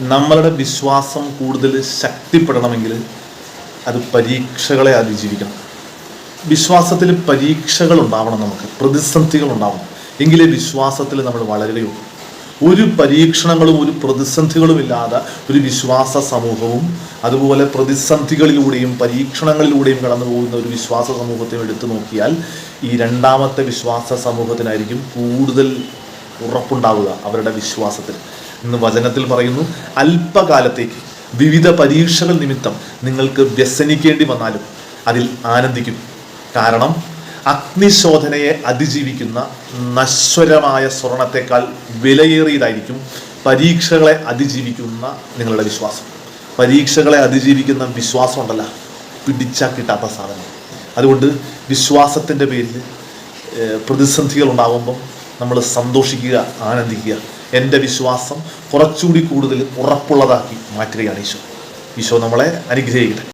നമ്മളുടെ വിശ്വാസം കൂടുതൽ ശക്തിപ്പെടണമെങ്കിൽ അത് പരീക്ഷകളെ അതിജീവിക്കണം. വിശ്വാസത്തിൽ പരീക്ഷകൾ ഉണ്ടാവണം നമുക്ക് പ്രതിസന്ധികൾ ഉണ്ടാവണം എങ്കിലേ വിശ്വാസത്തിൽ നമ്മൾ വളരുകയുള്ളൂ. ഒരു പരീക്ഷണങ്ങളും ഒരു പ്രതിസന്ധികളും ഇല്ലാതെ ഒരു വിശ്വാസ സമൂഹവും അതുപോലെ പ്രതിസന്ധികളിലൂടെയും പരീക്ഷണങ്ങളിലൂടെയും കടന്നു പോകുന്ന ഒരു വിശ്വാസ സമൂഹത്തെ എടുത്തു നോക്കിയാൽ ഈ രണ്ടാമത്തെ വിശ്വാസ സമൂഹത്തിനായിരിക്കും കൂടുതൽ ഉറപ്പുണ്ടാവുക അവരുടെ വിശ്വാസത്തിൽ. ഇന്ന് വചനത്തിൽ പറയുന്നു. അല്പകാലത്തേക്ക് വിവിധ പരീക്ഷകൾ നിമിത്തം നിങ്ങൾക്ക് വ്യസനിക്കേണ്ടി വന്നാലും അതിൽ ആനന്ദിക്കും. കാരണം അഗ്നിശോധനയെ അതിജീവിക്കുന്ന നശ്വരമായ സ്വർണത്തെക്കാൾ വിലയേറിയതായിരിക്കും പരീക്ഷകളെ അതിജീവിക്കുന്ന നിങ്ങളുടെ വിശ്വാസം. പരീക്ഷകളെ അതിജീവിക്കുന്ന വിശ്വാസം ഉണ്ടല്ല. പിടിച്ചാൽ കിട്ടാത്ത സാധനം. അതുകൊണ്ട് വിശ്വാസത്തിന്റെ പേരിൽ പ്രതിസന്ധികൾ ഉണ്ടാകുമ്പം നമ്മൾ സന്തോഷിക്കുക ആനന്ദിക്കുക. എന്റെ വിശ്വാസം കുറച്ചുകൂടി കൂടുതൽ ഉറപ്പുള്ളതാക്കി മാറ്റുകയാണ് ഈശോ. ഈശോ നമ്മളെ അനുഗ്രഹിക്കട്ടെ.